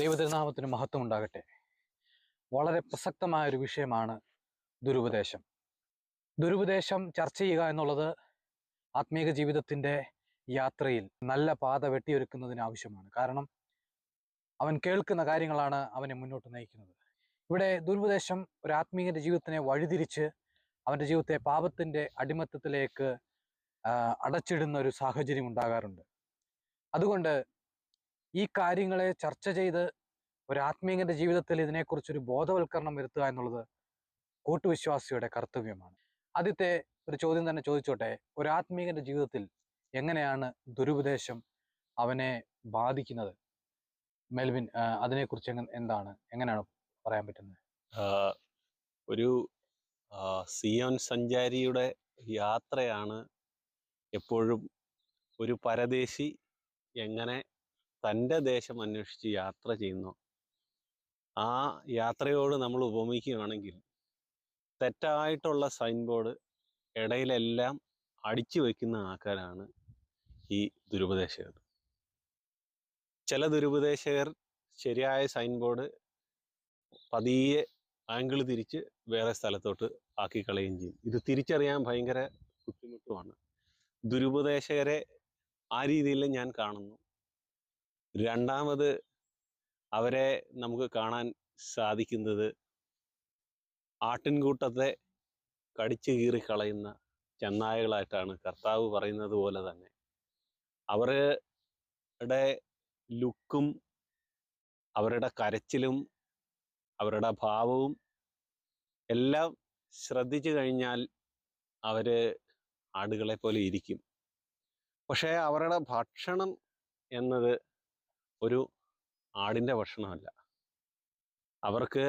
ദൈവതിരുനാമത്തിന് മഹത്വം ഉണ്ടാകട്ടെ വളരെ പ്രസക്തമായ ഒരു വിഷയമാണ് ദുരുപദേശം. ദുരുപദേശം ചർച്ച ചെയ്യുക എന്നുള്ളത് ആത്മീക ജീവിതത്തിന്റെ യാത്രയിൽ നല്ല പാത വെട്ടിയൊരുക്കുന്നതിന് ആവശ്യമാണ്. കാരണം അവൻ കേൾക്കുന്ന കാര്യങ്ങളാണ് അവനെ മുന്നോട്ട് നയിക്കുന്നത്. ഇവിടെ ദുരുപദേശം ഒരു ആത്മീയന്റെ ജീവിതത്തിനെ വഴിതിരിച്ച് അവന്റെ ജീവിതത്തെ പാപത്തിന്റെ അടിമത്തത്തിലേക്ക് അടച്ചിടുന്ന ഒരു സാഹചര്യം ഉണ്ടാകാറുണ്ട്. അതുകൊണ്ട് ഈ കാര്യങ്ങളെ ചർച്ച ചെയ്ത് ഒരു ആത്മീയന്റെ ജീവിതത്തിൽ ഇതിനെക്കുറിച്ചൊരു ബോധവൽക്കരണം വരുത്തുക എന്നുള്ളത് കൂട്ടുവിശ്വാസിയുടെ കർത്തവ്യമാണ്. ആദ്യത്തെ ഒരു ചോദ്യം തന്നെ ചോദിച്ചോട്ടെ? ഒരു ആത്മീയന്റെ ജീവിതത്തിൽ എങ്ങനെയാണ് ദുരുപദേശം അവനെ ബാധിക്കുന്നത്? മെൽവിൻ അതിനെക്കുറിച്ച് എന്താണ്? എങ്ങനെയാണ് പറയാൻ പറ്റുന്നത്? ഒരു സിയോൻ സഞ്ചാരിയുടെ യാത്രയാണ് എപ്പോഴും ഒരു പരദേശി എങ്ങനെ തന്റെ ദേശം അന്വേഷിച്ച് യാത്ര ചെയ്യുന്നു. ആ യാത്രയോട് നമ്മൾ ഉപമിക്കുകയാണെങ്കിൽ തെറ്റായിട്ടുള്ള സൈൻ ബോർഡ് ഇടയിലെല്ലാം അടിച്ചു വയ്ക്കുന്ന ആൾക്കാരാണ് ഈ ദുരുപദേശകർ. ചില ദുരുപദേശകർ ശരിയായ സൈൻ ബോർഡ് പതിയെ ആംഗിൾ തിരിച്ച് വേറെ സ്ഥലത്തോട്ട് ആക്കി കളയുകയും ചെയ്യും. ഇത് തിരിച്ചറിയാൻ ഭയങ്കര ബുദ്ധിമുട്ടുമാണ്. ദുരുപദേശകരെ ആ രീതിയിൽ ഞാൻ കാണുന്നു. രണ്ടാമത് അവരെ നമുക്ക് കാണാൻ സാധിക്കുന്നത് ആട്ടിൻകൂട്ടത്തെ കടിച്ചു കീറി കളയുന്ന ചെന്നായകളായിട്ടാണ് കർത്താവ് പറയുന്നത് പോലെ തന്നെ. അവരുടെ ലുക്കും അവരുടെ കരച്ചിലും അവരുടെ ഭാവവും എല്ലാം ശ്രദ്ധിച്ചു കഴിഞ്ഞാൽ അവർ ആടുകളെ പോലെ ഇരിക്കും. പക്ഷേ അവരുടെ ഭക്ഷണം എന്നത് ഒരു ആടിന്റെ ഭക്ഷണമല്ല. അവർക്ക്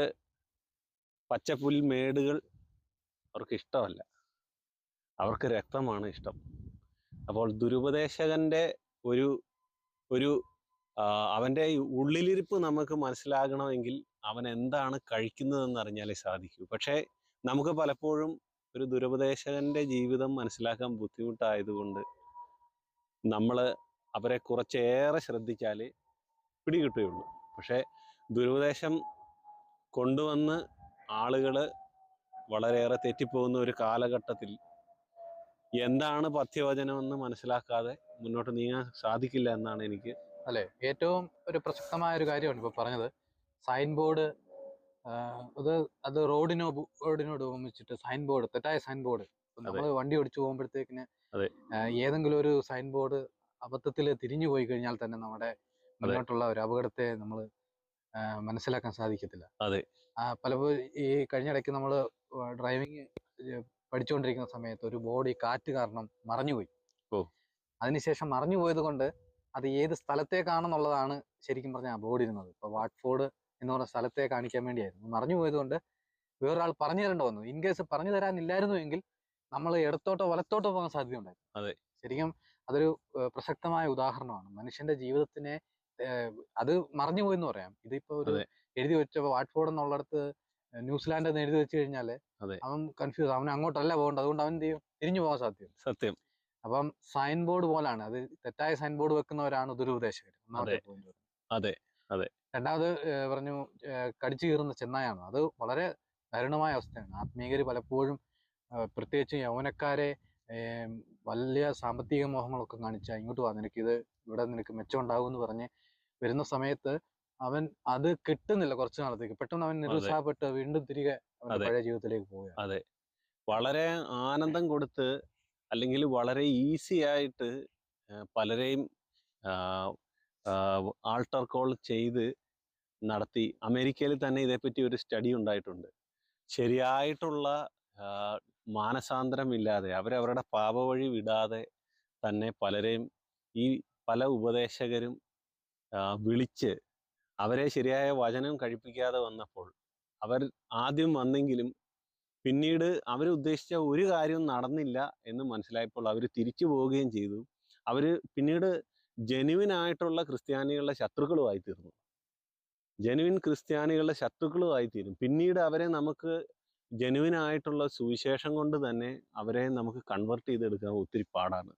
പച്ചപ്പുൽമേടുകൾ അവർക്ക് ഇഷ്ടമല്ല. അവർക്ക് രക്തമാണ് ഇഷ്ടം. അപ്പോൾ ദുരുപദേശകന്റെ ഒരു ഒരു അവന്റെ ഉള്ളിലിരിപ്പ് നമുക്ക് മനസ്സിലാകണമെങ്കിൽ അവൻ എന്താണ് കഴിക്കുന്നതെന്ന് അറിഞ്ഞാലേ സാധിക്കൂ. പക്ഷേ നമുക്ക് പലപ്പോഴും ഒരു ദുരുപദേശകന്റെ ജീവിതം മനസ്സിലാക്കാൻ ബുദ്ധിമുട്ടായതുകൊണ്ട് നമ്മൾ അവരെ കുറച്ചേറെ ശ്രദ്ധിച്ചാലേ പിടികിട്ടുകയുള്ളൂ. പക്ഷേ ദുരുപദേശം കൊണ്ടുവന്ന് ആളുകൾ വളരെയേറെ തെറ്റിപ്പോകുന്ന ഒരു കാലഘട്ടത്തിൽ എന്താണ് പഥ്യവചനമെന്ന് മനസ്സിലാക്കാതെ മുന്നോട്ട് നീങ്ങാൻ സാധിക്കില്ല എന്നാണ് എനിക്ക് അല്ലെ? ഏറ്റവും ഒരു പ്രസക്തമായ ഒരു കാര്യമാണ് ഇപ്പൊ പറഞ്ഞത്. സൈൻ ബോർഡ് അത് അത് റോഡിനോ റോഡിനോട് ഉപമിച്ചിട്ട് സൈൻ ബോർഡ് തെറ്റായ സൈൻ ബോർഡ്. നമ്മൾ വണ്ടി ഓടിച്ചു പോകുമ്പോഴത്തേക്കിന്. ഏതെങ്കിലും ഒരു സൈൻ ബോർഡ് അബദ്ധത്തിൽ തിരിഞ്ഞു പോയി കഴിഞ്ഞാൽ തന്നെ നമ്മുടെ മുന്നോട്ടുള്ള ഒരു അപകടത്തെ നമ്മൾ മനസ്സിലാക്കാൻ സാധിക്കത്തില്ല. അതെ. പലപ്പോഴും ഈ കഴിഞ്ഞിടയ്ക്ക് നമ്മൾ ഡ്രൈവിംഗ് പഠിച്ചുകൊണ്ടിരിക്കുന്ന സമയത്ത് ഒരു ബോഡി കാറ്റ് കാരണം മറഞ്ഞുപോയി. ഓ. അതിനുശേഷം മറഞ്ഞു പോയത് കൊണ്ട് അത് ഏത് സ്ഥലത്തേക്കാണെന്നുള്ളതാണ് ശരിക്കും പറഞ്ഞാൽ ആ ബോർഡ് ഇരുന്നത്. ഇപ്പൊ വാട്ട്ഫോർഡ് എന്ന് പറഞ്ഞ സ്ഥലത്തെ കാണിക്കാൻ വേണ്ടിയായിരുന്നു. മറഞ്ഞു പോയത് കൊണ്ട് വേറൊരാൾ പറഞ്ഞു തരേണ്ട വന്നു. ഇൻ കേസ് പറഞ്ഞു തരാനില്ലായിരുന്നു എങ്കിൽ നമ്മൾ ഇടത്തോട്ടോ വലത്തോട്ടോ പോകാൻ സാധ്യതയുണ്ടായിരുന്നു. അതെ. ശരിക്കും അതൊരു പ്രസക്തമായ ഉദാഹരണമാണ്. മനുഷ്യന്റെ ജീവിതത്തിനെ അത് മറഞ്ഞു പോയെന്ന് പറയാം. ഇതിപ്പോ ഒരു. എഴുതി വെച്ച വാട്ട്ഫോർഡ് എന്നുള്ളിടത്ത് ന്യൂസിലാൻഡ് എന്ന് എഴുതി വെച്ച് കഴിഞ്ഞാൽ അവൻ കൺഫ്യൂസ് അവൻ അങ്ങോട്ടല്ല പോകേണ്ടത്. അതുകൊണ്ട് അവൻ എന്ത് ചെയ്യും? തിരിഞ്ഞു പോകാൻ സാധ്യതയുണ്ട്. സത്യം. അപ്പം സൈൻ ബോർഡ് പോലാണ്. അത് തെറ്റായ സൈൻ ബോർഡ് വെക്കുന്നവരാണ് ദുരുപദേശകർ അതെ. അതെ. രണ്ടാമത് ഏഹ്, പറഞ്ഞു കടിച്ചു കീറുന്ന ചെന്നായാണ്. അത് വളരെ ദാരുണമായ അവസ്ഥയാണ്. ആത്മീയർ പലപ്പോഴും പ്രത്യേകിച്ച് യൗവനക്കാരെ വലിയ സാമ്പത്തിക മോഹങ്ങളൊക്കെ കാണിച്ച ഇങ്ങോട്ട് വാ. നിനക്ക് ഇത് ഇവിടെ നിനക്ക് മെച്ചമുണ്ടാകും എന്ന് പറഞ്ഞ് വരുന്ന സമയത്ത് അവൻ അത് കിട്ടുന്നില്ല കുറച്ചു നാളത്തേക്ക്. പെട്ടെന്ന് അവൻ നിരുത്സാഹപ്പെട്ട് വീണ്ടും തിരികെ അവന്റെ പഴയ ജീവിതത്തിലേക്ക് പോവുകയാണ്. അതെ. വളരെ ആനന്ദം കൊടുത്ത് അല്ലെങ്കിൽ വളരെ ഈസി ആയിട്ട് പലരെയും ആൾട്ടർ കോൾ ചെയ്ത് നടത്തി. അമേരിക്കയിൽ തന്നെ ഇതേപ്പറ്റി ഒരു സ്റ്റഡി ഉണ്ടായിട്ടുണ്ട്. ശരിയായിട്ടുള്ള മാനസാന്തരം മാനസാന്തരമില്ലാതെ അവരവരുടെ പാപവഴി വിടാതെ തന്നെ പലരെയും ഈ പല ഉപദേശകരും വിളിച്ച് അവരെ ശരിയായ വചനം കഴിപ്പിക്കാതെ വന്നപ്പോൾ അവർ ആദ്യം വന്നെങ്കിലും പിന്നീട് അവർ ഉദ്ദേശിച്ച ഒരു കാര്യവും നടന്നില്ല എന്ന് മനസ്സിലായപ്പോൾ അവർ തിരിച്ചു പോവുകയും ചെയ്തു. അവർ പിന്നീട് ജെനുവിൻ ആയിട്ടുള്ള ക്രിസ്ത്യാനികളുടെ ശത്രുക്കളുമായി തീർന്നു. ജനുവിൻ ക്രിസ്ത്യാനികളുടെ ശത്രുക്കളുമായി തീരും. പിന്നീട് അവരെ നമുക്ക് ജെനുവിൻ ആയിട്ടുള്ള സുവിശേഷം കൊണ്ട് തന്നെ അവരെ നമുക്ക് കൺവെർട്ട് ചെയ്തെടുക്കാൻ ഒത്തിരി പാടാണ്.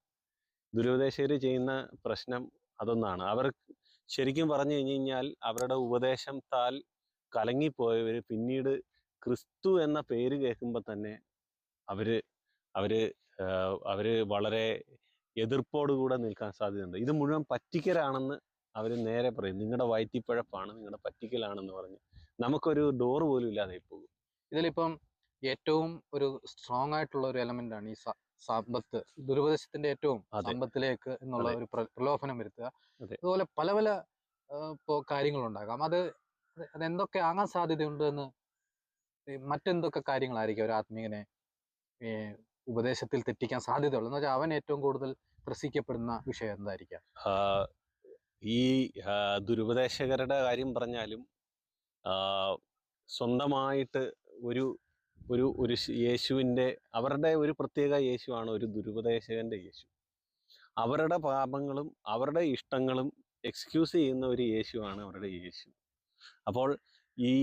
ദുരുപദേശകർ ചെയ്യുന്ന പ്രശ്നം അതൊന്നാണ്. അവർ ശരിക്കും പറഞ്ഞു കഴിഞ്ഞു കഴിഞ്ഞാൽ അവരുടെ ഉപദേശം ഉപദേശത്താൽ കലങ്ങിപ്പോയവർ പിന്നീട് ക്രിസ്തു എന്ന പേര് കേൾക്കുമ്പോൾ തന്നെ അവർ അവർ അവർ അവർ വളരെ എതിർപ്പോടുകൂടെ നിൽക്കാൻ സാധ്യതയുണ്ട്. ഇത് മുഴുവൻ പറ്റിക്കലാണെന്ന് അവർ നേരെ പറയും. നിങ്ങളുടെ വയറ്റിപ്പഴപ്പാണ് നിങ്ങളുടെ പറ്റിക്കലാണെന്ന് പറഞ്ഞ് നമുക്കൊരു ഡോർ പോലും ഇല്ലാതെ പോകും. ഇതിലിപ്പം ഏറ്റവും ഒരു സ്ട്രോങ് ആയിട്ടുള്ള ഒരു എലമെന്റ് ആണ് ഈ സമ്പത്ത്. ദുരുപദേശത്തിന്റെ ഏറ്റവും. സമ്പത്തിലേക്ക് എന്നുള്ള ഒരു പ്ര- പ്രലോഭനം വരുത്തുക. അതുപോലെ പല പല കാര്യങ്ങളുണ്ടാകാം. അത് അത് അതെന്തൊക്കെ ആകാൻ സാധ്യതയുണ്ട് എന്ന് മറ്റെന്തൊക്കെ കാര്യങ്ങളായിരിക്കും ഒരു ആത്മീയനെ ഉപദേശത്തിൽ തെറ്റിക്കാൻ സാധ്യതയുള്ളൂ എന്ന് വെച്ചാൽ അവൻ ഏറ്റവും കൂടുതൽ ത്രസിക്കപ്പെടുന്ന വിഷയം എന്തായിരിക്കാം? ഈ ദുരുപദേശകരുടെ കാര്യം പറഞ്ഞാലും സ്വന്തമായിട്ട് ഒരു ഒരു ഒരു യേശുവിന്റെ അവരുടെ ഒരു പ്രത്യേക യേശുവാണ് ഒരു ദുരുപദേശകന്റെ യേശു. അവരുടെ പാപങ്ങളും അവരുടെ ഇഷ്ടങ്ങളും എക്സ്ക്യൂസ് ചെയ്യുന്ന ഒരു യേശുവാണ് അവരുടെ യേശു. അപ്പോൾ ഈ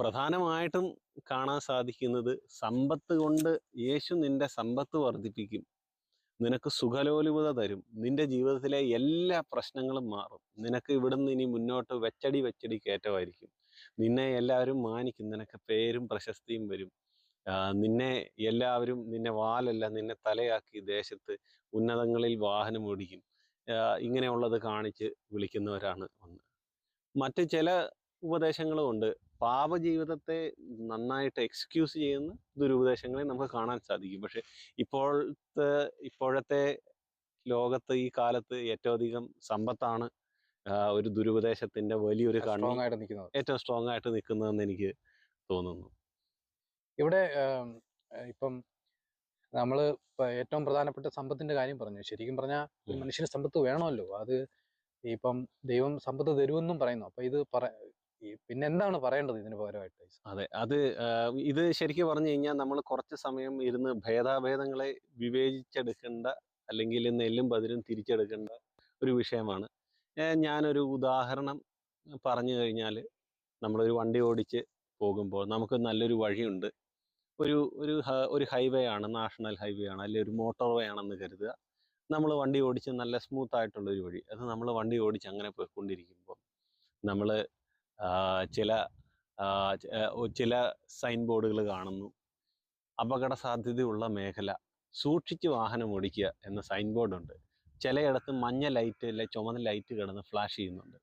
പ്രധാനമായിട്ടും കാണാൻ സാധിക്കുന്നത് സമ്പത്ത് കൊണ്ട് യേശു നിന്റെ സമ്പത്ത് വർദ്ധിപ്പിക്കും. നിനക്ക് സുഖലോലുപത തരും. നിന്റെ ജീവിതത്തിലെ എല്ലാ പ്രശ്നങ്ങളും മാറും. നിനക്ക് ഇവിടുന്ന് ഇനി മുന്നോട്ട് വെച്ചടി വെച്ചടി കയറ്റമായിരിക്കും. നിന്നെ എല്ലാവരും മാനിക്കും. നിനക്ക് പേരും പ്രശസ്തിയും വരും. നിന്നെ എല്ലാവരും നിന്നെ വാലല്ല നിന്നെ തലയാക്കി ദേശത്ത് ഉന്നതങ്ങളിൽ വാഹനം ഓടിക്കും. ഇങ്ങനെയുള്ളത് കാണിച്ച് വിളിക്കുന്നവരാണ് ഒന്ന്. മറ്റ് ചില ഉപദേശങ്ങളും ഉണ്ട്. പാപജീവിതത്തെ നന്നായിട്ട് എക്സ്ക്യൂസ് ചെയ്യുന്ന ദുരുപദേശങ്ങളെ നമുക്ക് കാണാൻ സാധിക്കും. പക്ഷെ ഇപ്പോഴത്തെ ഇപ്പോഴത്തെ ലോകത്ത് ഈ കാലത്ത് ഏറ്റവും അധികം സമ്പത്താണ് ഒരു ദുരുപദേശത്തിന്റെ വലിയൊരു കണ്ണി ഏറ്റവും സ്ട്രോങ് ആയിട്ട് നിൽക്കുന്നതെന്ന് എനിക്ക് തോന്നുന്നു. ഇവിടെ ഇപ്പം നമ്മൾ ഏറ്റവും പ്രധാനപ്പെട്ട സമ്പത്തിന്റെ കാര്യം പറഞ്ഞു. ശരിക്കും പറഞ്ഞാൽ മനുഷ്യന് സമ്പത്ത് വേണമല്ലോ. അത് ഇപ്പം ദൈവം സമ്പത്ത് തരുമെന്നും പറയുന്നു. അപ്പൊ ഇത് പറ പിന്നെ എന്താണ് പറയേണ്ടത് ഇതിന് പകരമായിട്ട്? അതെ. അത് ഇത് ശരിക്കും പറഞ്ഞു കഴിഞ്ഞാൽ നമ്മൾ കുറച്ച് സമയം ഇരുന്ന് ഭേദാഭേദങ്ങളെ വിവേചിച്ചെടുക്കേണ്ട അല്ലെങ്കിൽ നെല്ലും പതിരും തിരിച്ചെടുക്കേണ്ട ഒരു വിഷയമാണ്. ഞാനൊരു ഉദാഹരണം പറഞ്ഞു കഴിഞ്ഞാൽ നമ്മളൊരു വണ്ടി ഓടിച്ച് പോകുമ്പോൾ നമുക്ക് നല്ലൊരു വഴിയുണ്ട്. ഒരു ഒരു ഒരു ഹൈവേ ആണ് നാഷണൽ ഹൈവേ ആണ് അല്ലെങ്കിൽ ഒരു മോട്ടോർ വേ ആണെന്ന് കരുതുക. നമ്മൾ വണ്ടി ഓടിച്ച് നല്ല സ്മൂത്ത് ആയിട്ടുള്ള ഒരു വഴി. അത് നമ്മൾ വണ്ടി ഓടിച്ച് അങ്ങനെ പോയിക്കൊണ്ടിരിക്കുമ്പോൾ നമ്മൾ ചില ചില സൈൻ ബോർഡുകൾ കാണുന്നു. അപകട സാധ്യതയുള്ള മേഖല സൂക്ഷിച്ച് വാഹനം ഓടിക്കുക എന്ന സൈൻ ബോർഡുണ്ട് ചിലയിടത്ത് മഞ്ഞ ലൈറ്റ് അല്ലെ ചുമന്ന ലൈറ്റ് കിടന്ന് ഫ്ലാഷ് ചെയ്യുന്നുണ്ട്.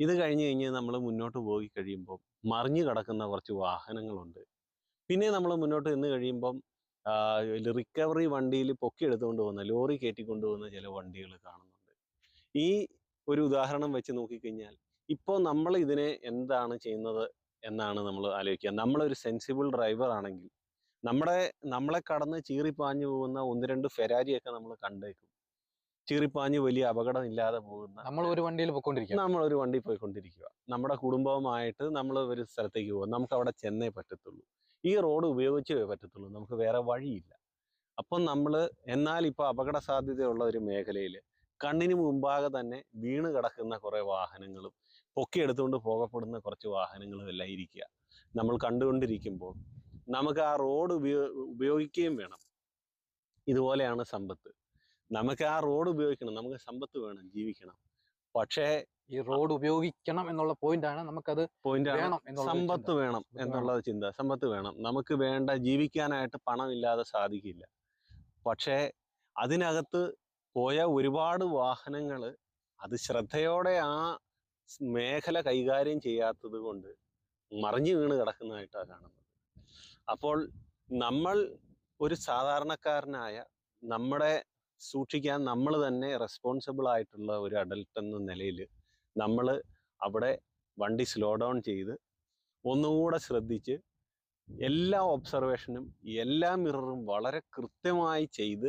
ഇത് കഴിഞ്ഞ് കഴിഞ്ഞ് നമ്മൾ മുന്നോട്ട് പോയി കഴിയുമ്പോൾ മറിഞ്ഞു കിടക്കുന്ന കുറച്ച് വാഹനങ്ങളുണ്ട്. പിന്നെ നമ്മൾ മുന്നോട്ട് നിന്ന് കഴിയുമ്പം റിക്കവറി വണ്ടിയിൽ പൊക്കി എടുത്തുകൊണ്ട് പോകുന്ന ലോറി കയറ്റിക്കൊണ്ട് പോകുന്ന ചില വണ്ടികൾ കാണുന്നുണ്ട്. ഈ ഒരു ഉദാഹരണം വെച്ച് നോക്കിക്കഴിഞ്ഞാൽ ഇപ്പോൾ നമ്മൾ ഇതിനെ എന്താണ് ചെയ്യുന്നത് എന്നാണ് നമ്മൾ ആലോചിക്കുക. നമ്മളൊരു സെൻസിബിൾ ഡ്രൈവർ ആണെങ്കിൽ നമ്മുടെ നമ്മളെ കടന്ന് ചീറിപ്പാഞ്ഞു പോകുന്ന ഒന്ന് രണ്ട് ഫെരാരിയൊക്കെ നമ്മൾ കണ്ടേക്കും. ചീറിപ്പാഞ്ഞ് വലിയ അപകടം ഇല്ലാതെ പോകുന്ന നമ്മൾ ഒരു വണ്ടിയിൽ പോയിക്കൊണ്ടിരിക്കുക. നമ്മൾ ഒരു വണ്ടി പോയിക്കൊണ്ടിരിക്കുക. നമ്മുടെ കുടുംബവുമായിട്ട് നമ്മൾ ഒരു സ്ഥലത്തേക്ക് പോകും. നമുക്ക് അവിടെ ചെന്നേ പറ്റത്തുള്ളൂ. ഈ റോഡ് ഉപയോഗിച്ചേ പറ്റത്തുള്ളൂ. നമുക്ക് വേറെ വഴിയില്ല. അപ്പം നമ്മൾ എന്നാൽ ഇപ്പോൾ അപകട സാധ്യതയുള്ള ഒരു മേഖലയിൽ കണ്ണിന് മുമ്പാകെ തന്നെ വീണ് കിടക്കുന്ന കുറേ വാഹനങ്ങളും പൊക്കിയെടുത്തുകൊണ്ട് പോകപ്പെടുന്ന കുറച്ച് വാഹനങ്ങളും എല്ലാം ഇരിക്കുക. നമ്മൾ കണ്ടുകൊണ്ടിരിക്കുമ്പോൾ നമുക്ക് ആ റോഡ് ഉപയോ ഉപയോഗിക്കുകയും വേണം. ഇതുപോലെയാണ് സമ്പത്ത്. നമുക്ക് ആ റോഡ് ഉപയോഗിക്കണം. നമുക്ക് സമ്പത്ത് വേണം. ജീവിക്കണം. പക്ഷേ ഈ റോഡ് ഉപയോഗിക്കണം എന്നുള്ള പോയിന്റ് ആണ് നമുക്കത് പോയിന്റ് വേണം സമ്പത്ത് വേണം എന്നുള്ള ചിന്ത. സമ്പത്ത് വേണം. നമുക്ക് വേണ്ട ജീവിക്കാനായിട്ട് പണമില്ലാതെ സാധിക്കില്ല. പക്ഷേ അതിനകത്ത് പോയ ഒരുപാട് വാഹനങ്ങൾ അത് ശ്രദ്ധയോടെ ആ മേഖല കൈകാര്യം ചെയ്യാത്തത് കൊണ്ട് മറിഞ്ഞു വീണ് കിടക്കുന്നതായിട്ടാണ് കാണുന്നത്. അപ്പോൾ നമ്മൾ ഒരു സാധാരണക്കാരനായ നമ്മുടെ സൂക്ഷിക്കാൻ നമ്മൾ തന്നെ റെസ്പോൺസിബിൾ ആയിട്ടുള്ള ഒരു അഡൽട്ട് എന്ന നിലയിൽ നമ്മൾ അവിടെ വണ്ടി സ്ലോ ഡൗൺ ചെയ്ത് ഒന്നുകൂടെ ശ്രദ്ധിച്ച് എല്ലാ ഒബ്സർവേഷനും എല്ലാ മിററും വളരെ കൃത്യമായി ചെയ്ത്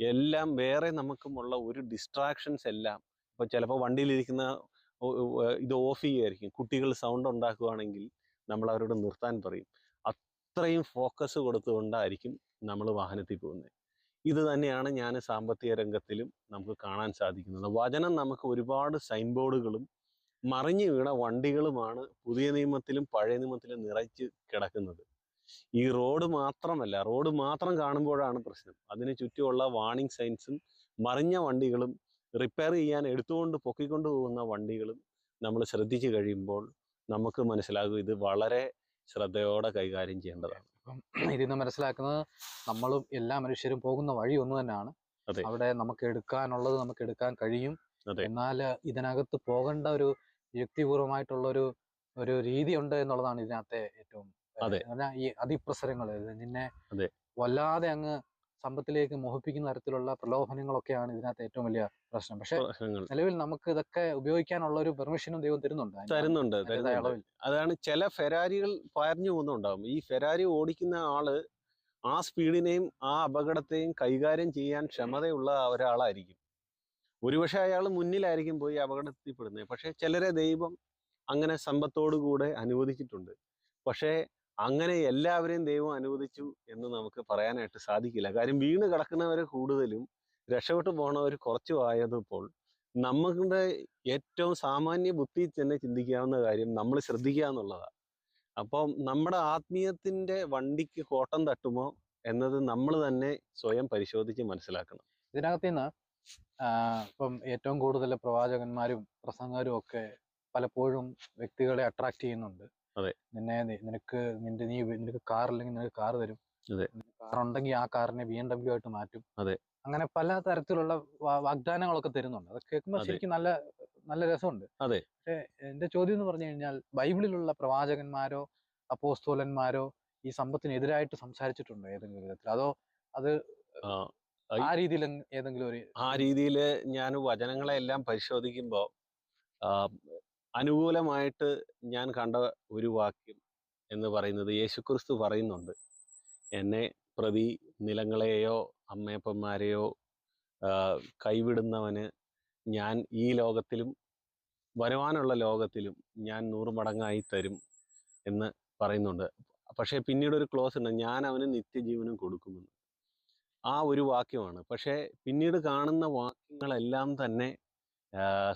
എല്ലാം വേറെ നമുക്കുമുള്ള ഒരു ഡിസ്ട്രാക്ഷൻസ് എല്ലാം ഇപ്പോൾ ചിലപ്പോൾ വണ്ടിയിലിരിക്കുന്ന ഇത് ഓഫ് ചെയ്യുമായിരിക്കും കുട്ടികൾ സൗണ്ട് ഉണ്ടാക്കുകയാണെങ്കിൽ നമ്മൾ അവരോട് നിർത്താൻ പറയും. അത്രയും ഫോക്കസ് കൊടുത്തുകൊണ്ടായിരിക്കും നമ്മൾ വാഹനത്തിൽ പോകുന്നത്. ഇത് തന്നെയാണ് ഞാൻ സാമ്പത്തിക രംഗത്തിലും നമുക്ക് കാണാൻ സാധിക്കുന്നത്. വചനം നമുക്ക് ഒരുപാട് സൈൻ ബോർഡുകളും മറിഞ്ഞു വീണ വണ്ടികളുമാണ് പുതിയ നിയമത്തിലും പഴയ നിയമത്തിലും നിറച്ച് കിടക്കുന്നത്. ഈ റോഡ് മാത്രമല്ല റോഡ് മാത്രം കാണുമ്പോഴാണ് പ്രശ്നം. അതിന് ചുറ്റുമുള്ള വാണിംഗ് സൈൻസും മറിഞ്ഞ വണ്ടികളും റിപ്പയർ ചെയ്യാൻ എടുത്തുകൊണ്ട് പൊക്കിക്കൊണ്ട് പോകുന്ന വണ്ടികളും നമ്മൾ ശ്രദ്ധിച്ചു കഴിയുമ്പോൾ നമുക്ക് മനസ്സിലാകും ഇത് വളരെ ശ്രദ്ധയോടെ കൈകാര്യം ചെയ്യേണ്ടതാണ്. അപ്പം ഇതിൽ നിന്ന് മനസ്സിലാക്കുന്നത് നമ്മളും എല്ലാ മനുഷ്യരും പോകുന്ന വഴി ഒന്ന് തന്നെയാണ്. അവിടെ നമുക്ക് എടുക്കാനുള്ളത് നമുക്ക് എടുക്കാൻ കഴിയും. എന്നാൽ ഇതിനകത്ത് പോകേണ്ട ഒരു യുക്തിപൂർവമായിട്ടുള്ള ഒരു ഒരു രീതി ഉണ്ട് എന്നുള്ളതാണ് ഇതിനകത്തെ ഏറ്റവും ഈ അതിപ്രസരങ്ങൾ. നിന്നെ. വല്ലാതെ അങ്ങ് സമ്പത്തിലേക്ക് മോഹിപ്പിക്കുന്ന തരത്തിലുള്ള പ്രലോഭനങ്ങളൊക്കെയാണ് ഇതിനകത്ത് ഏറ്റവും വലിയ പ്രശ്നം. പക്ഷെ നിലവിൽ നമുക്ക് ഇതൊക്കെ ഉപയോഗിക്കാനുള്ള ഒരു പെർമിഷനും ദൈവം തരുന്നുണ്ട് തരുന്നുണ്ട് അതാണ് ചില ഫെരാരികൾ പറഞ്ഞു പോകുന്നുണ്ടാവും. ഈ ഫെരാരി ഓടിക്കുന്ന ആൾ ആ സ്പീഡിനെയും ആ അപകടത്തെയും കൈകാര്യം ചെയ്യാൻ ക്ഷമതയുള്ള ഒരാളായിരിക്കും. ഒരുപക്ഷെ അയാൾ മുന്നിലായിരിക്കും പോയി അപകടത്തിൽപ്പെടുന്നത് പക്ഷെ ചിലരെ ദൈവം അങ്ങനെ സമ്പത്തോടുകൂടെ അനുവദിച്ചിട്ടുണ്ട്. പക്ഷേ അങ്ങനെ എല്ലാവരെയും ദൈവം അനുവദിച്ചു എന്ന് നമുക്ക് പറയാനായിട്ട് സാധിക്കില്ല. കാര്യം വീണ് കിടക്കുന്നവർ കൂടുതലും രക്ഷപ്പെട്ടു പോണവർ കുറച്ചു ആയതിപ്പോൾ നമ്മുടെ ഏറ്റവും സാമാന്യ ബുദ്ധി തന്നെ ചിന്തിക്കാവുന്ന കാര്യം നമ്മൾ ശ്രദ്ധിക്കുക എന്നുള്ളതാണ്. അപ്പം നമ്മുടെ ആത്മീയത്തിന്റെ വണ്ടിക്ക് കോട്ടം തട്ടുമോ എന്നത് നമ്മൾ തന്നെ സ്വയം പരിശോധിച്ച് മനസ്സിലാക്കണം. ഇതിനകത്ത് നിന്ന് ഇപ്പം ഏറ്റവും കൂടുതൽ പ്രവാചകന്മാരും പ്രസംഗരും ഒക്കെ പലപ്പോഴും വ്യക്തികളെ അട്രാക്ട് ചെയ്യുന്നുണ്ട്. അതെ. നിന്നെ നിനക്ക് നിന്റെ നീ നിനക്ക് കാർ ഇല്ലെങ്കിൽ നിനക്ക് കാർ തരും അതെ. കാർ ഉണ്ടെങ്കിൽ ആ കാറിനെ ബി എം ഡബ്ല്യു ആയിട്ട് മാറ്റും അതെ. അങ്ങനെ പല തരത്തിലുള്ള വാഗ്ദാനങ്ങളൊക്കെ തരുന്നുണ്ട് അത് കേൾക്കുമ്പോൾ ശരിക്കും നല്ല നല്ല രസമുണ്ട് അതെ. പക്ഷെ എന്റെ ചോദ്യം എന്ന് പറഞ്ഞു കഴിഞ്ഞാൽ ബൈബിളിലുള്ള പ്രവാചകന്മാരോ അപ്പോസ്തോലന്മാരോ ഈ സമ്പത്തിനെതിരായിട്ട് സംസാരിച്ചിട്ടുണ്ടോ ഏതെങ്കിലും വിധത്തിൽ അതോ അത് ആ, ആ രീതിയിൽ ഏതെങ്കിലും ഒരു ആ രീതിയിൽ ഞാൻ വചനങ്ങളെല്ലാം പരിശോധിക്കുമ്പോൾ അനുകൂലമായിട്ട് ഞാൻ കണ്ട ഒരു വാക്യം എന്ന് പറയുന്നത് യേശുക്രിസ്തു പറയുന്നുണ്ട്. എന്നെ പ്രതി നിലങ്ങളെയോ അമ്മയപ്പന്മാരെയോ കൈവിടുന്നവന് ഞാൻ ഈ ലോകത്തിലും വരുവാനുള്ള ലോകത്തിലും ഞാൻ നൂറ് മടങ്ങായി തരും എന്ന് പറയുന്നുണ്ട്. പക്ഷേ പിന്നീട് ഒരു ക്ലോസ് ഉണ്ട്. ഞാൻ അവന് നിത്യജീവനം കൊടുക്കുമെന്ന്. ആ ഒരു വാക്യമാണ്. പക്ഷേ പിന്നീട് കാണുന്ന വാക്യങ്ങളെല്ലാം തന്നെ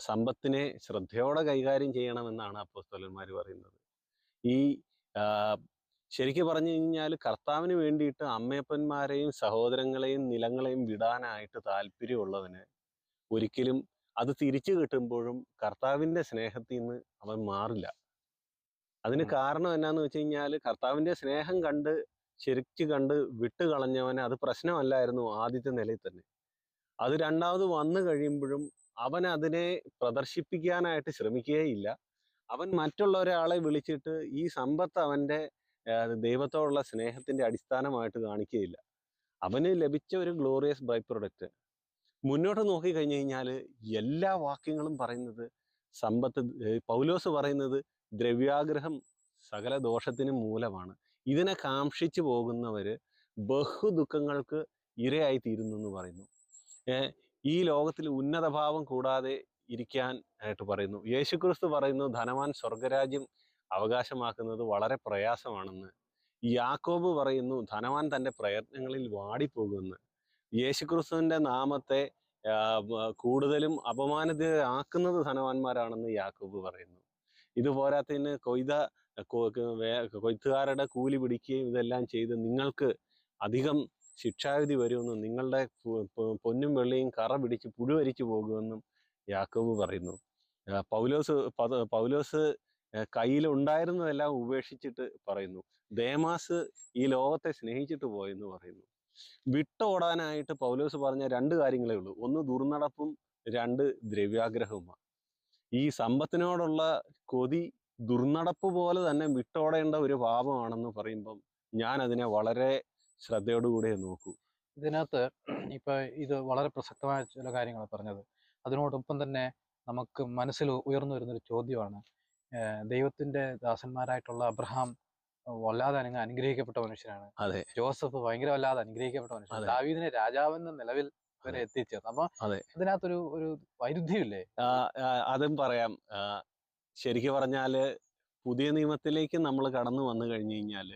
സമ്പത്തിനെ ശ്രദ്ധയോടെ കൈകാര്യം ചെയ്യണമെന്നാണ് അപ്പോസ്തലന്മാർ പറയുന്നത്. ഈ ശരിക്കും പറഞ്ഞു കഴിഞ്ഞാൽ കർത്താവിന് വേണ്ടിയിട്ട് അമ്മയപ്പന്മാരെയും സഹോദരങ്ങളെയും നിലങ്ങളെയും വിടാനായിട്ട് താല്പര്യമുള്ളവന് ഒരിക്കലും അത് തിരിച്ചു കിട്ടുമ്പോഴും കർത്താവിന്റെ സ്നേഹത്തിൽ നിന്ന് അവൻ മാറില്ല. അതിന് കാരണം എന്നാന്ന് വെച്ച് കഴിഞ്ഞാൽ കർത്താവിന്റെ സ്നേഹം കണ്ട് ശരിക്ക് കണ്ട് വിട്ട് കളഞ്ഞവന് അത് പ്രശ്നമല്ലായിരുന്നു ആദ്യത്തെ നിലയിൽ തന്നെ. അത് രണ്ടാമത് വന്നു കഴിയുമ്പോഴും അവൻ അതിനെ പ്രദർശിപ്പിക്കാനായിട്ട് ശ്രമിക്കുകയില്ല. അവൻ മറ്റുള്ള ഒരാളെ വിളിച്ചിട്ട് ഈ സമ്പത്ത് അവന്റെ ദൈവത്തോടുള്ള സ്നേഹത്തിന്റെ അടിസ്ഥാനമായിട്ട് കാണിക്കുകയില്ല. അവന് ലഭിച്ച ഒരു ഗ്ലോറിയസ് ബൈ പ്രൊഡക്റ്റ് മുന്നോട്ട് നോക്കി കഴിഞ്ഞു കഴിഞ്ഞാൽ എല്ലാ വാക്യങ്ങളും പറയുന്നത് സമ്പത്ത് പൗലോസ് പറയുന്നത് ദ്രവ്യാഗ്രഹം സകല ദോഷത്തിനും മൂലമാണ്. ഇതിനെ കാക്ഷിച്ചു പോകുന്നവര് ബഹു ദുഃഖങ്ങൾക്ക് ഇരയായി തീരുന്നു എന്ന് പറയുന്നു. ഈ ലോകത്തിൽ ഉന്നത ഭാവം കൂടാതെ ഇരിക്കാൻ ആയിട്ട് പറയുന്നു. യേശുക്രിസ്തു പറയുന്നു ധനവാൻ സ്വർഗരാജ്യം അവകാശമാക്കുന്നത് വളരെ പ്രയാസമാണെന്ന്. യാക്കോബ് പറയുന്നു ധനവാൻ തന്റെ പ്രയത്നങ്ങളിൽ വാടിപ്പോകുമെന്ന്. യേശുക്രിസ്തുവിന്റെ നാമത്തെ കൂടുതലും അപമാനിതരാക്കുന്നത് ധനവാന്മാരാണെന്ന് യാക്കോബ് പറയുന്നു. ഇത് പോരാത്തതിന് കൊയ്ത കൊയ്ത്തുകാരുടെ കൂലി പിടിക്കുകയും ഇതെല്ലാം ചെയ്ത് നിങ്ങൾക്ക് അധികം ശിക്ഷാവിധി വരുമെന്നും നിങ്ങളുടെ പൊന്നും വെള്ളിയും കറ പിടിച്ച് പുഴുവരിച്ചു പോകുമെന്നും യാക്കോബ് പറയുന്നു. പൗലോസ് പൗലോസ് കയ്യിലുണ്ടായിരുന്നതെല്ലാം ഉപേക്ഷിച്ചിട്ട് പറയുന്നു. ദേമാസ് ഈ ലോകത്തെ സ്നേഹിച്ചിട്ട് പോയെന്ന് പറയുന്നു. വിട്ടോടാനായിട്ട് പൗലോസ് പറഞ്ഞ രണ്ട് കാര്യങ്ങളേ ഉള്ളൂ. ഒന്ന് ദുർനടപ്പും രണ്ട് ദ്രവ്യാഗ്രഹവുമാണ്. ഈ സമ്പത്തിനോടുള്ള കൊതി ദുർനടപ്പ് പോലെ തന്നെ വിട്ടോടേണ്ട ഒരു പാപമാണെന്ന് പറയുമ്പം ഞാൻ അതിനെ വളരെ ശ്രദ്ധയോടുകൂടെ നോക്കൂ. ഇതിനകത്ത് ഇപ്പൊ ഇത് വളരെ പ്രസക്തമായ ചില കാര്യങ്ങൾ പറഞ്ഞത്. അതിനോടൊപ്പം തന്നെ നമുക്ക് മനസ്സിൽ ഉയർന്നു വരുന്നൊരു ചോദ്യമാണ്. ദൈവത്തിന്റെ ദാസന്മാരായിട്ടുള്ള അബ്രഹാം വല്ലാതെ അങ്ങ് അനുഗ്രഹിക്കപ്പെട്ട മനുഷ്യനാണ് അതെ. ജോസഫ് ഭയങ്കര വല്ലാതെ അനുഗ്രഹിക്കപ്പെട്ട മനുഷ്യനാണ്. ദാവീദിനെ രാജാവെന്ന നിലവിൽ വരെ. എത്തിച്ചേർന്നു അപ്പൊ ഇതിനകത്തൊരു അതിനകത്തൊരു ഒരു വൈരുദ്ധ്യമില്ലേ? അതും പറയാം. ശരിക്കു പറഞ്ഞാൽ പുതിയ നിയമത്തിലേക്ക് നമ്മൾ കടന്നു വന്നു കഴിഞ്ഞു കഴിഞ്ഞാൽ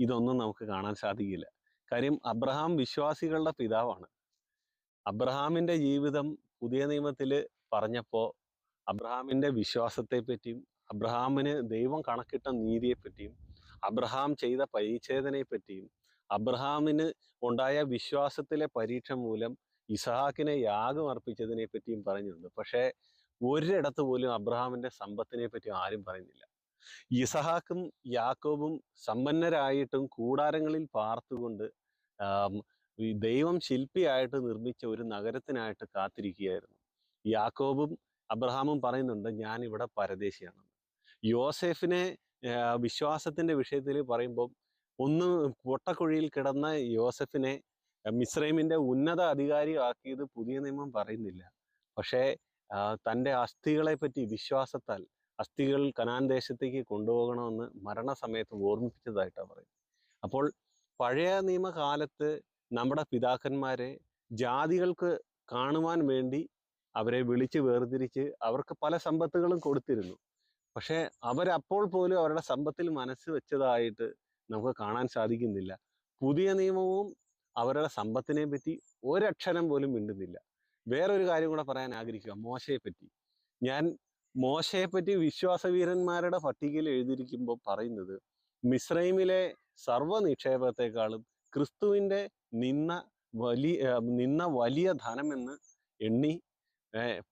ഇതൊന്നും നമുക്ക് കാണാൻ സാധിക്കില്ല. കാര്യം അബ്രഹാം വിശ്വാസികളുടെ പിതാവാണ്. അബ്രഹാമിന്റെ ജീവിതം പുതിയ നിയമത്തിൽ പറഞ്ഞപ്പോൾ അബ്രഹാമിന്റെ വിശ്വാസത്തെ പറ്റിയും അബ്രഹാമിന് ദൈവം കണക്കിട്ട നീതിയെ പറ്റിയും അബ്രഹാം ചെയ്ത പരിച്ഛേദനയെ പറ്റിയും അബ്രഹാമിന് ഉണ്ടായ വിശ്വാസത്തിലെ പരീക്ഷ മൂലം ഇസഹാക്കിനെ യാഗം അർപ്പിച്ചതിനെ പറ്റിയും പറഞ്ഞിട്ടുണ്ട്. പക്ഷേ ഒരിടത്ത് പോലും അബ്രഹാമിന്റെ സമ്പത്തിനെ പറ്റി ആരും പറയുന്നില്ല. ഇസഹാക്കും യാക്കോബും സമ്പന്നരായിട്ടും കൂടാരങ്ങളിൽ പാർത്തുകൊണ്ട് ദൈവം ശില്പിയായിട്ട് നിർമ്മിച്ച ഒരു നഗരത്തിനായിട്ട് കാത്തിരിക്കുകയായിരുന്നു. യാക്കോബും അബ്രഹാമും പറയുന്നുണ്ട് ഞാൻ ഇവിടെ പരദേശിയാണെന്ന് യോസെഫിനെ വിശ്വാസത്തിന്റെ വിഷയത്തിൽ പറയുമ്പോൾ ഒന്ന് പൊട്ടക്കുഴിയിൽ കിടന്ന യോസെഫിനെ മിസ്രൈമിന്റെ ഉന്നത അധികാരിയാക്കിയത് പുതിയ നിയമം പറയുന്നില്ല. പക്ഷേ തന്റെ അസ്ഥികളെ പറ്റി വിശ്വാസത്താൽ അസ്ഥികൾ കനാൻ ദേശത്തേക്ക് കൊണ്ടുപോകണമെന്ന് മരണസമയത്ത് ഓർമ്മിപ്പിച്ചതായിട്ടാണ് പറയുന്നത്. അപ്പോൾ പഴയ നിയമകാലത്ത് നമ്മുടെ പിതാക്കന്മാരെ ജാതികൾക്ക് കാണുവാൻ വേണ്ടി അവരെ വിളിച്ച് വേർതിരിച്ച് അവർക്ക് പല സമ്പത്തുകളും കൊടുത്തിരുന്നു. പക്ഷേ അവരപ്പോൾ പോലും അവരുടെ സമ്പത്തിൽ മനസ്സ് വെച്ചതായിട്ട് നമുക്ക് കാണാൻ സാധിക്കുന്നില്ല. പുതിയ നിയമവും അവരുടെ സമ്പത്തിനെ പറ്റി ഒരക്ഷരം പോലും മിണ്ടുന്നില്ല. വേറൊരു കാര്യം കൂടെ പറയാൻ ആഗ്രഹിക്കുക. മോശയെ പറ്റി ഞാൻ മോശയെ പറ്റി വിശ്വാസവീരന്മാരുടെ പട്ടികയിൽ എഴുതിയിരിക്കുമ്പോൾ പറയുന്നത് മിസ്രൈമിലെ സർവ നിക്ഷേപത്തെക്കാളും ക്രിസ്തുവിന്റെ നിന്ന വലിയ നിന്ന വലിയ ധനമെന്ന് എണ്ണി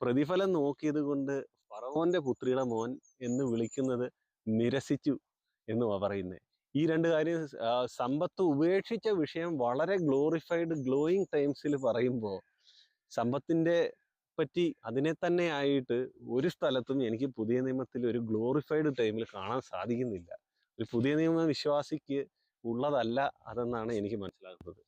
പ്രതിഫലം നോക്കിയത് കൊണ്ട് ഫറവോന്റെ പുത്രിയുടെ മോൻ എന്ന് വിളിക്കുന്നത് നിരസിച്ചു എന്നുവാ പറയുന്നത് ഈ രണ്ട് കാര്യം സമ്പത്ത് ഉപേക്ഷിച്ച വിഷയം വളരെ ഗ്ലോറിഫൈഡ് ഗ്ലോയിങ് ടൈംസിൽ പറയുമ്പോൾ സമ്പത്തിന്റെ പറ്റി അതിനെ തന്നെ ആയിട്ട് ഒരു സ്ഥലത്തും എനിക്ക് പുതിയ നിയമത്തിൽ ഒരു ഗ്ലോറിഫൈഡ് ടൈമിൽ കാണാൻ സാധിക്കുന്നില്ല. ഒരു പുതിയ നിയമ വിശ്വാസിക്ക് ഉള്ളതല്ല അതെന്നാണ് എനിക്ക് മനസ്സിലാക്കുന്നത്